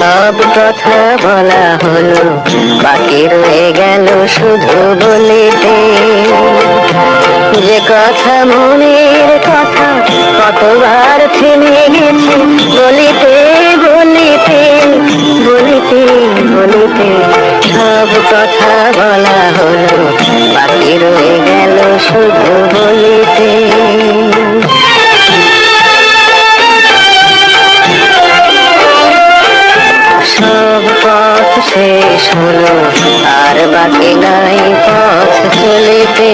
সব কথা বলা হলো, বাকি রয়ে গেল শুধু বলিতে। যে কথা মনের কথা, কতবার থেমে গেছে, বলিতে বলিতে বলিতে বলিতে সব কথা বলা হলো, বাকি রয়ে গেল শুধু বলিতে। বাকি নাই পথ চলিতে।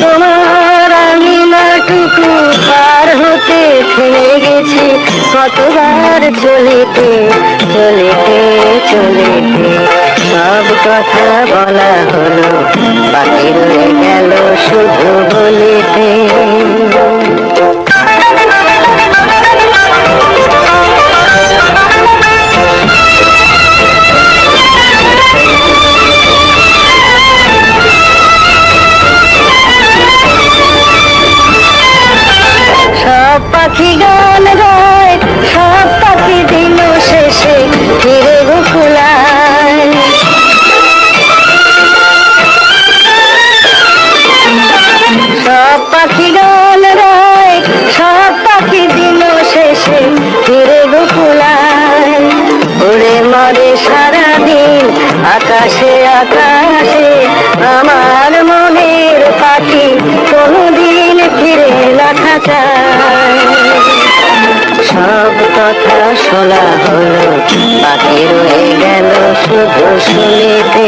তোমার আমি নাটুকু পার হতে থেমে গেছি, কতবার চলিতে চলিতে চলিতে। সব কথা বলা হলো বাকি রয়ে গেল শুধু পাখি গান গায়, সব পাখি দিন শেষে ফিরে সব পাখি গান গায়, সব পাখি দিন শেষে ফিরে গোকুলায় উড়ে মরে সারাদিন আকাশে আকাশে, আমার মনের পাখি কোনদিন ফিরে দেখা চায় সব কথা শোনা হলো, বাকি রয়ে গেল শুধু শুনিতে।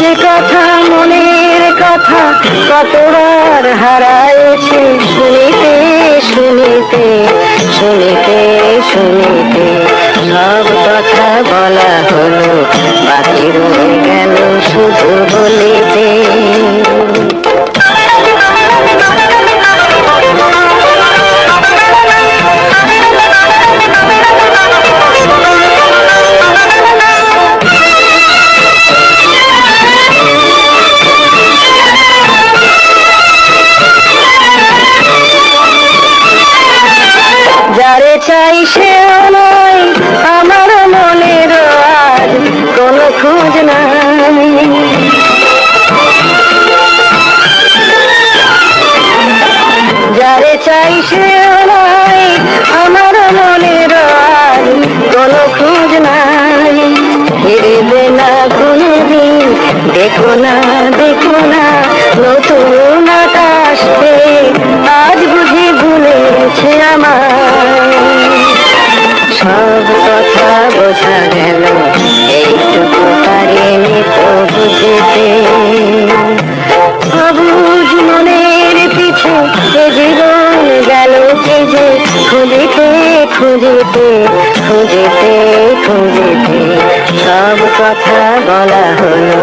যে কথা, মনের কথা কতবার হারাইছে শুনিতে শুনিতে শুনিতে শুনিতে। সব কথা বলা হলো, বাকি রয়ে গেল শুধু বলিতে। চাই সে নয় আমার মনের আজ কোনো খোঁজ নাই। যারে চাই সে নয় আমার মনের আজ কোনো খোঁজ নাই। ফিরবে না কোনদিন, দেখো না দেখো না, নতুন আকাশ সবুজ মনের পিছু এ জীবন গেল যে খুঁজিতে খুঁজিতে খুঁজিতে খুঁজিতে। সব কথা বলা হলো